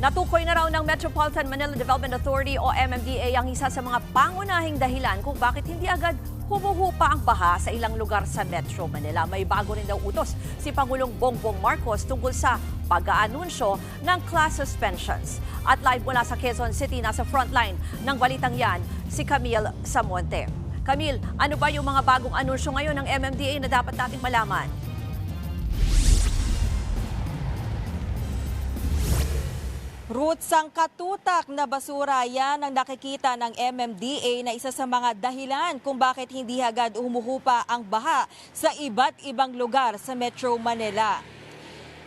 Natukoy na raw ng Metropolitan Manila Development Authority o MMDA ang isa sa mga pangunahing dahilan kung bakit hindi agad humuhupa ang baha sa ilang lugar sa Metro Manila. May bago rin daw utos si Pangulong Bongbong Marcos tungkol sa pag-aanunsyo ng class suspensions. At live mula sa Quezon City, nasa frontline ng balitang yan, si Camille Samonte. Camille, ano ba yung mga bagong anunsyo ngayon ng MMDA na dapat nating malaman? Roots ang katutak na basura yan ang nakikita ng MMDA na isa sa mga dahilan kung bakit hindi agad umuhupa ang baha sa iba't ibang lugar sa Metro Manila.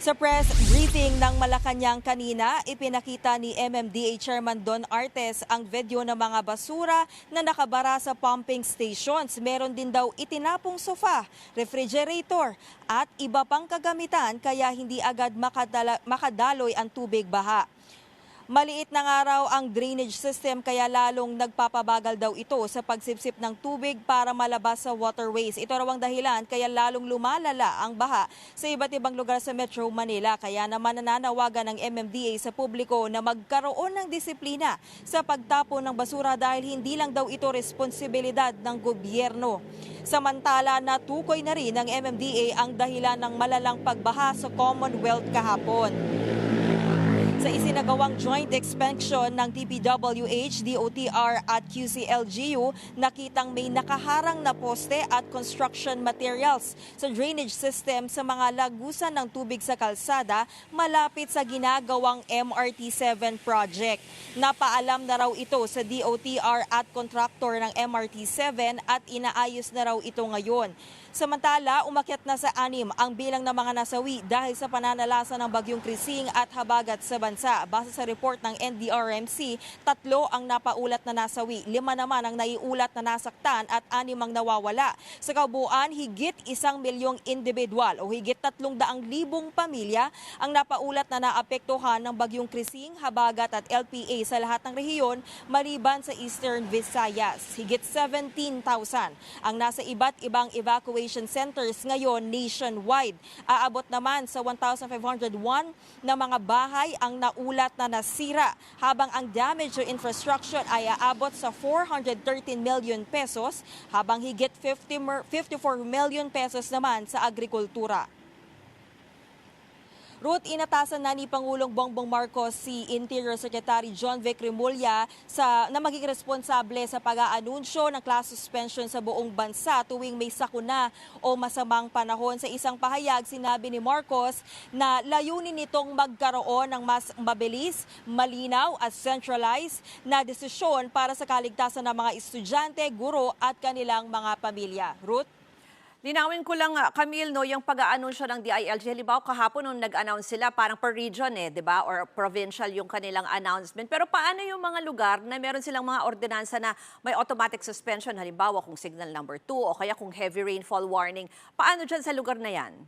Sa press briefing ng Malacanang kanina, ipinakita ni MMDA Chairman Don Artes ang video ng mga basura na nakabara sa pumping stations. Meron din daw itinapong sofa, refrigerator at iba pang kagamitan kaya hindi agad makadaloy ang tubig baha. Maliit na nga raw ang drainage system kaya lalong nagpapabagal daw ito sa pagsipsip ng tubig para malabas sa waterways. Ito raw ang dahilan kaya lalong lumalala ang baha sa iba't ibang lugar sa Metro Manila. Kaya naman nananawagan ng MMDA sa publiko na magkaroon ng disiplina sa pagtapon ng basura dahil hindi lang daw ito responsibilidad ng gobyerno. Samantala, natukoy na rin ng MMDA ang dahilan ng malalang pagbaha sa Commonwealth kahapon. Sa isinagawang joint inspection ng DPWH, DOTR at QCLGU, nakitang may nakaharang na poste at construction materials sa drainage system sa mga lagusan ng tubig sa kalsada malapit sa ginagawang MRT-7 project. Napaalam na raw ito sa DOTR at contractor ng MRT-7 at inaayos na raw ito ngayon. Samantala, umakyat na sa anim ang bilang ng mga nasawi dahil sa pananalasa ng bagyong Krising at habagat sa bansa. Base sa report ng NDRMC, tatlo ang napaulat na nasawi, lima naman ang naiulat na nasaktan at anim ang nawawala. Sa kabuuan, higit isang milyong individual o higit tatlong daang libong pamilya ang napaulat na naapektuhan ng bagyong Krising, habagat at LPA sa lahat ng rehiyon maliban sa Eastern Visayas. Higit 17,000 ang nasa iba't ibang evacuation centers ngayon nationwide. Aabot naman sa 1,501 na mga bahay ang naulat na nasira habang ang damage to infrastructure ay aabot sa 413 million pesos habang higit 50 mer- 54 million pesos naman sa agrikultura. Ruth, inatasan na ni Pangulong Bongbong Marcos si Interior Secretary John Vic Remulla sa, na maging responsable sa pag-aanunsyo ng class suspension sa buong bansa tuwing may sakuna o masamang panahon. Sa isang pahayag, sinabi ni Marcos na layunin nitong magkaroon ng mas mabilis, malinaw at centralized na desisyon para sa kaligtasan ng mga estudyante, guro at kanilang mga pamilya. Ruth? Linawin ko lang, ah, Camille, no, yung pag-aanunsyo ng DILG, halimbawa kahapon nung nag-announce sila, parang per region eh, di ba? Or provincial yung kanilang announcement. Pero paano yung mga lugar na meron silang mga ordinansa na may automatic suspension, halimbawa kung signal number 2 o kaya kung heavy rainfall warning, paano dyan sa lugar na yan?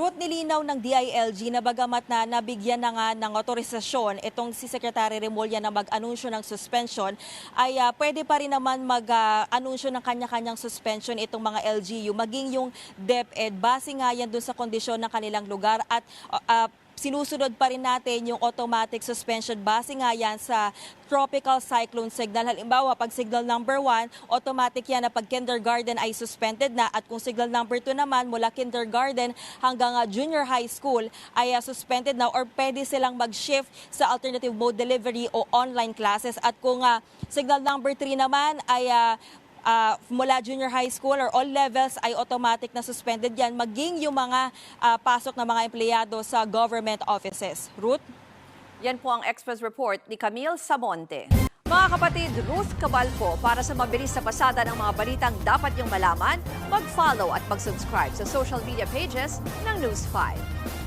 Ruth nilinaw ng DILG na bagamat na nabigyan na nga ng otorisasyon itong si Secretary Remulla na mag-anunsyo ng suspension, ay ah, pwede pa rin naman mag-anunsyo ng kanya-kanyang suspension itong mga LGU, maging yung DepEd. Base nga yan dun sa kondisyon ng kanilang lugar at ah, sinusunod pa rin natin yung automatic suspension base nga yan sa tropical cyclone signal. Halimbawa, pag signal number 1, automatic yan na pag kindergarten ay suspended na at kung signal number 2 naman mula kindergarten hanggang ah, junior high school ay ah, suspended na or pwede silang mag-shift sa alternative mode delivery o online classes at kung ah, signal number 3 naman ay ah, ah, mula junior high school or all levels ay automatic na suspended yan, maging yung mga ah, pasok ng mga empleyado sa government offices. Ruth? Yan po ang Express Report ni Camille Samonte. Mga kapatid, Ruth Cabalco, para sa mabilis na pasada ng mga balitang dapat yung malaman, mag-follow at mag-subscribe sa social media pages ng News 5.